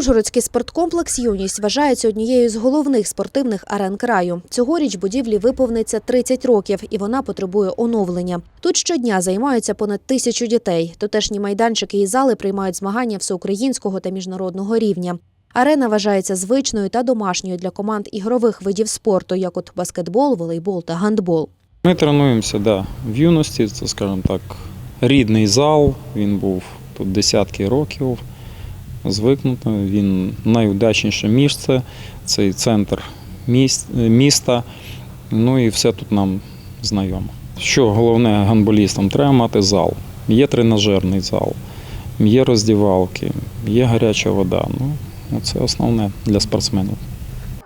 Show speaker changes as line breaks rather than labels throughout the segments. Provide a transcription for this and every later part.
Ужгородський спорткомплекс Юність вважається однією з головних спортивних арен краю. Цьогоріч будівлі виповниться 30 років, і вона потребує оновлення. Тут щодня займаються понад тисячу дітей. Тутешні майданчики і зали приймають змагання всеукраїнського та міжнародного рівня. Арена вважається звичною та домашньою для команд ігрових видів спорту, як от баскетбол, волейбол та гандбол.
Ми тренуємося да, в юності, це, скажімо так, рідний зал. Він був тут десятки років. Звикнуто. Він найудачніше місце, цей центр міста. Ну і все тут нам знайомо. Що головне гандболістам, треба мати зал. Є тренажерний зал, є роздівалки, є гаряча вода. Ну, це основне для спортсменів.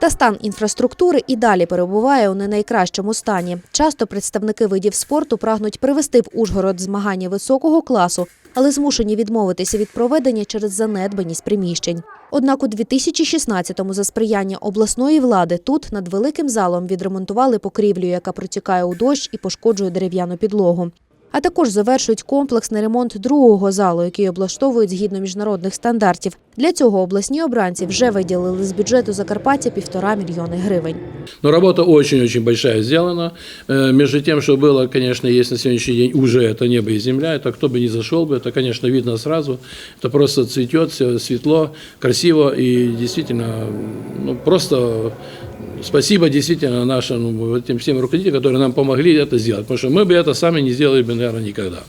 Та стан інфраструктури і далі перебуває у не найкращому стані. Часто представники видів спорту прагнуть привести в Ужгород змагання високого класу, але змушені відмовитися від проведення через занедбаність приміщень. Однак у 2016-му за сприяння обласної влади тут над великим залом відремонтували покрівлю, яка протікає у дощ і пошкоджує дерев'яну підлогу. А також завершують комплексний ремонт другого залу, який облаштовують згідно міжнародних стандартів. Для цього обласні обранці вже виділили з бюджету Закарпаття півтора мільйони гривень.
Но работа очень-очень большая сделана. Э, Между тем, что было, конечно, есть на сегодняшний день уже это небо и земля, это кто бы ни зашел бы, это, конечно, видно сразу. Это просто цветет, все светло, красиво и действительно, ну, просто спасибо действительно нашим ну, вот этим всем руководителям, которые нам помогли это сделать, потому что мы бы это сами не сделали бы, наверное, никогда.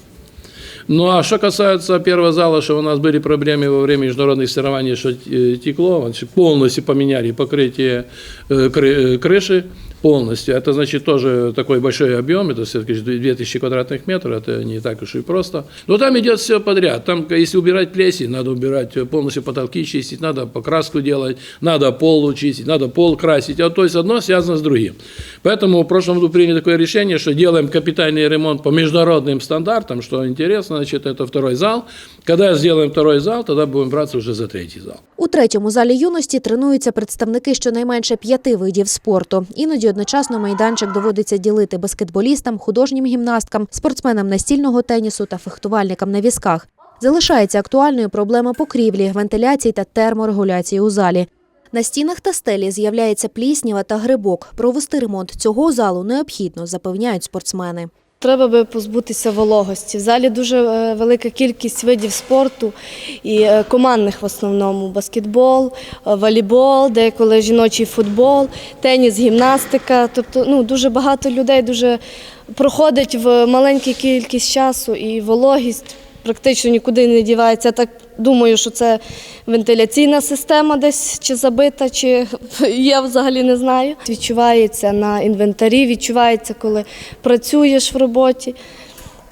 Ну а что касается первого зала, что у нас были проблемы во время международных соревнований, что э, текло, значит, полностью поменяли покрытие э, кры- э, крыши, полностью. Это значит тоже такой большой объем, это все-таки 2000 квадратных метров, это не так уж и просто. Но там идет все подряд. Там, если убирать плесень, надо убирать э, полностью потолки чистить, надо покраску делать, надо пол чистить, надо пол красить. А, то есть одно связано с другим. Поэтому в прошлом году приняли такое решение, что делаем капитальный ремонт по международным стандартам, что интересно, значит, это второй зал. Когда сделаем второй зал, тогда будем браться уже за третий зал.
У третьому залі юності тренуються представники щонайменше п'яти видів спорту. Іноді одночасно майданчик доводиться ділити баскетболістам, художнім гімнасткам, спортсменам настільного тенісу та фехтувальникам на візках. Залишається актуальною проблема покрівлі, вентиляції та терморегуляції у залі. На стінах та стелі з'являється пліснява та грибок. Провести ремонт цього залу необхідно, запевняють спортсмени.
Треба би позбутися вологості. В залі дуже е, велика кількість видів спорту і е, командних в основному баскетбол, е, волейбол, деколи жіночий футбол, теніс, гімнастика. Тобто ну, дуже багато людей дуже проходить в маленькій кількість часу і вологість практично нікуди не дівається. Так думаю, що це вентиляційна система десь чи забита, чи є взагалі не знаю. Відчувається на інвентарі, відчувається, коли працюєш в роботі.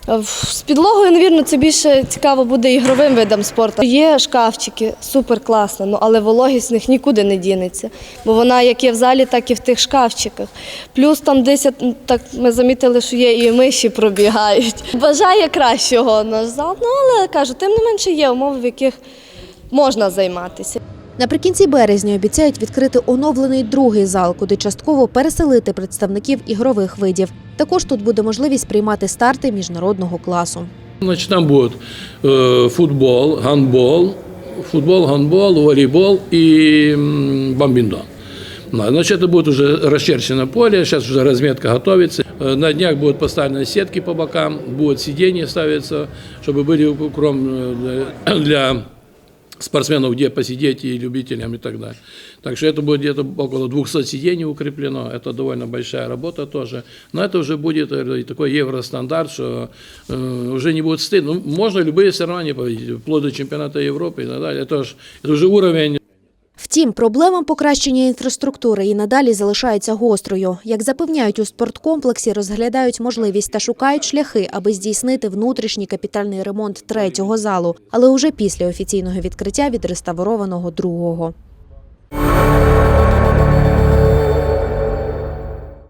В- З підлогою, навірно, це більше цікаво буде ігровим видам спорту. Є шкафчики, супер класно, ну, але вологість в них нікуди не дінеться, бо вона як є в залі, так і в тих шкафчиках. Плюс там десь так ми замітили, що є і миші пробігають. Бажає кращого наш зал, ну але кажу, тим не менше є умови, в яких можна займатися.
Наприкінці березня обіцяють відкрити оновлений другий зал, куди частково переселити представників ігрових видів. Також тут буде можливість приймати старти міжнародного класу.
Значит, там будет э, футбол, гандбол, футбол, гандбол, волейбол и м, бомбиндон. Да, Значит, это будет уже расчерчено поле, сейчас уже разметка готовится. Э, На днях будут поставлены сетки по бокам, будут сиденья ставиться, чтобы были укром э, для спортсменов, где посидеть и любителям и так далее. Так что это будет где-то около 200 сидений укреплено, это довольно большая работа тоже. Но это уже будет э, такой евростандарт, что э, уже не будет стыдно. Ну, можно любые соревнования проводить, вплоть до чемпионата Европы и так далее. Это, ж- это уже уровень
Втім, проблема покращення інфраструктури і надалі залишається гострою. Як запевняють у спорткомплексі, розглядають можливість та шукають шляхи, аби здійснити внутрішній капітальний ремонт третього залу, але уже після офіційного відкриття відреставрованого другого.